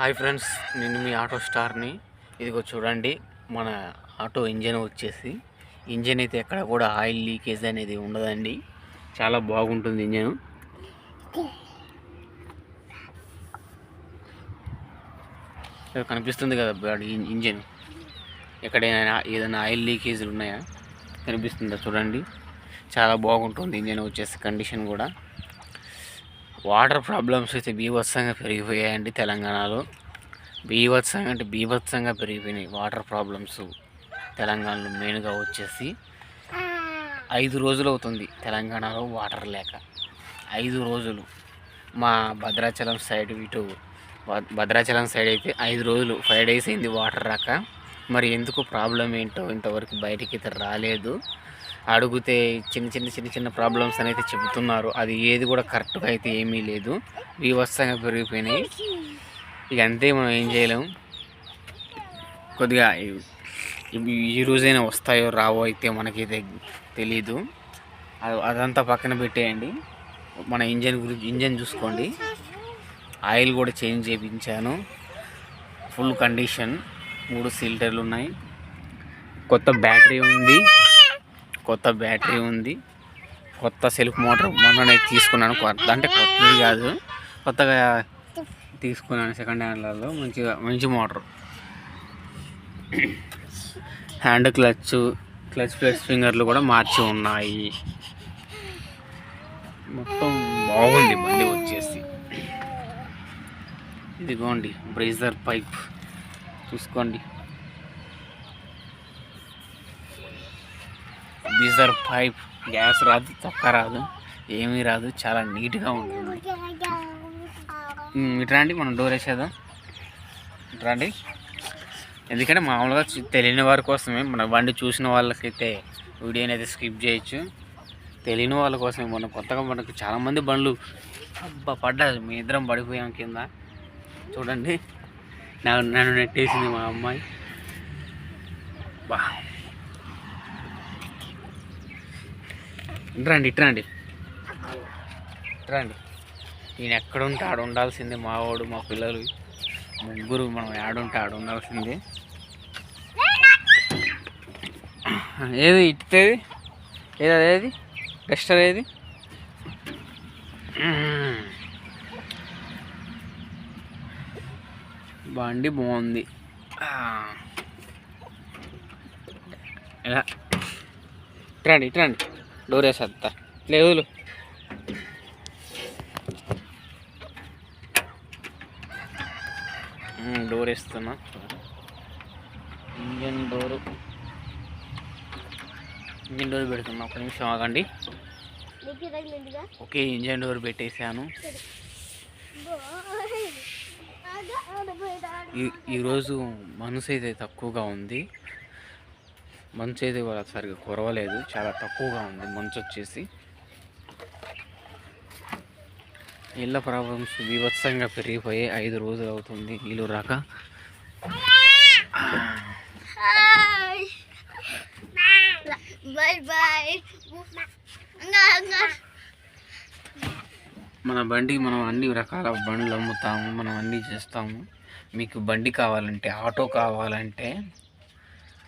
Hi friends నేను మీ auto స్టార్ని. ఇదిగో చూడండి మన ఆటో ఇంజన్ వచ్చేసి. ఇంజన్ అయితే ఎక్కడ కూడా ఆయిల్ లీకేజ్ అనేది ఉండదండి. చాలా బాగుంటుంది ఇంజన్. కనిపిస్తుంది కదా బాడీ ఇంజన్. ఎక్కడైనా ఏదైనా ఆయిల్ లీకేజ్లు ఉన్నాయా? కనిపిస్తుందా చూడండి. చాలా బాగుంటుంది ఇంజన్ వచ్చేసి కండిషన్ కూడా. వాటర్ ప్రాబ్లమ్స్ అయితే బీభత్సంగా పెరిగిపోయాయండి తెలంగాణలో. బీభత్సంగా అంటే బీభత్సంగా పెరిగిపోయినాయి వాటర్ ప్రాబ్లమ్స్ తెలంగాణలో మెయిన్గా వచ్చేసి. ఐదు రోజులు అవుతుంది తెలంగాణలో వాటర్ లేక. ఐదు రోజులు. మా భద్రాచలం సైడ్ ఇటు భద్రాచలం సైడ్ అయితే ఐదు రోజులు. ఫైవ్ డేస్ అయింది వాటర్ రాక. మరి ఎందుకు ప్రాబ్లం ఏంటో ఇంతవరకు బయటికి అయితే రాలేదు. అడిగితే చిన్న చిన్న చిన్న చిన్న ప్రాబ్లమ్స్ అనేది చెబుతున్నారు. అది ఏది కూడా కరెక్ట్గా అయితే ఏమీ లేదు. వివస్తంగా పెరిగిపోయినాయి. ఇక అంతే మనం ఏం చేయలేము కొద్దిగా ఈ- రోజైనా వస్తాయో రావో అయితే మనకైతే తెలీదు. అది- అదంతా పక్కన పెట్టేయండి. మన ఇంజన్ గురించి ఇంజన్ చూసుకోండి. ఆయిల్ కూడా చేంజ్ చేయించాను. ఫుల్ కండిషన్ మూడు సిలిండర్లు ఉన్నాయి. కొత్త బ్యాటరీ ఉంది. కొత్త బ్యాటరీ ఉంది. కొత్త సెల్ఫ్ మోటార్ మొన్ననే తీసుకున్నాను. కొత్త అంటే కొత్తది కాదు. కొత్తగా తీసుకున్నాను సెకండ్ హ్యాండ్లలో. మంచిగా మంచి motor. Hand clutch clutch plus ఫింగర్లు కూడా మార్చి ఉన్నాయి. మొత్తం బాగుంది బండి వచ్చేసి. ఇదిగోండి బ్రేజర్ పైప్. చూసుకోండి. బ్రీజర్ పైప్ గ్యాస్ రాదు తొక్క రాదు ఏమీ రాదు చాలా నీట్గా ఉంటుంది. ఉమ్, ఇటు రండి మనం డోర్ వేసేద్దాం. ఇటు రండి ఎందుకంటే మామూలుగా తెలియని వారి కోసమే మన బండి చూసిన వాళ్ళకైతే వీడియోని అయితే స్కిప్ చేయొచ్చు. తెలియని వాళ్ళ కోసమే మన కొత్తగా మనకు చాలామంది బండ్లు అబ్బా పడ్డది మీ ఇద్దరం పడిపోయాం కింద. చూడండి. నా నన్ను నెట్టేసింది మా అమ్మాయి. బా. ఇట్రండి ఇట్రండి ఇట్రండి నేను ఎక్కడుంటే ఆడ ఉండాల్సిందే మా వాడు మా పిల్లలు. ముగ్గురు మనం ఆడుంటే ఆడ ఉండాల్సిందే. ఏది ఇట్టేది ఏది అదేది? డస్టర్ ఏది? బండి బాగుంది. ఆ. ఇలా. ఇట్రండి ఇట్రండి డోర్ వేసేస్తా లేదు డోర్ వేస్తున్నా. Engine door. ఇంజన్ డోర్ పెడుతున్నా. ఒక నిమిషం ఆగండి. ఓకే ఇంజన్ డోర్ పెట్టేశాను. ఈ- ఈరోజు మనసు అయితే తక్కువగా ఉంది. మంచు అయితే కూడా సరిగ్గా కురవలేదు. చాలా తక్కువగా ఉంది మంచు వచ్చేసి. ఇళ్ళ ప్రాబ్లమ్స్ బీభత్సంగా పెరిగిపోయి ఐదు రోజులు అవుతుంది నీళ్ళు రాక. మన బండికి మనం అన్ని రకాల బండ్లు అమ్ముతాము మనం అన్నీ చేస్తాము. మీకు బండి కావాలంటే ఆటో కావాలంటే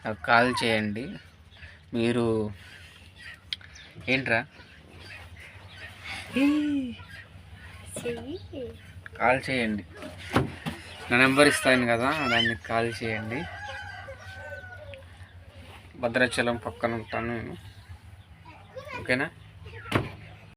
నాకు కాల్ చేయండి. మీరు ఏంట్రా? కాల్ చేయండి. నా నెంబర్ ఇస్తాను కదా దాన్ని కాల్ చేయండి. భద్రాచలం పక్కన ఉంటాను నేను. ఓకేనా?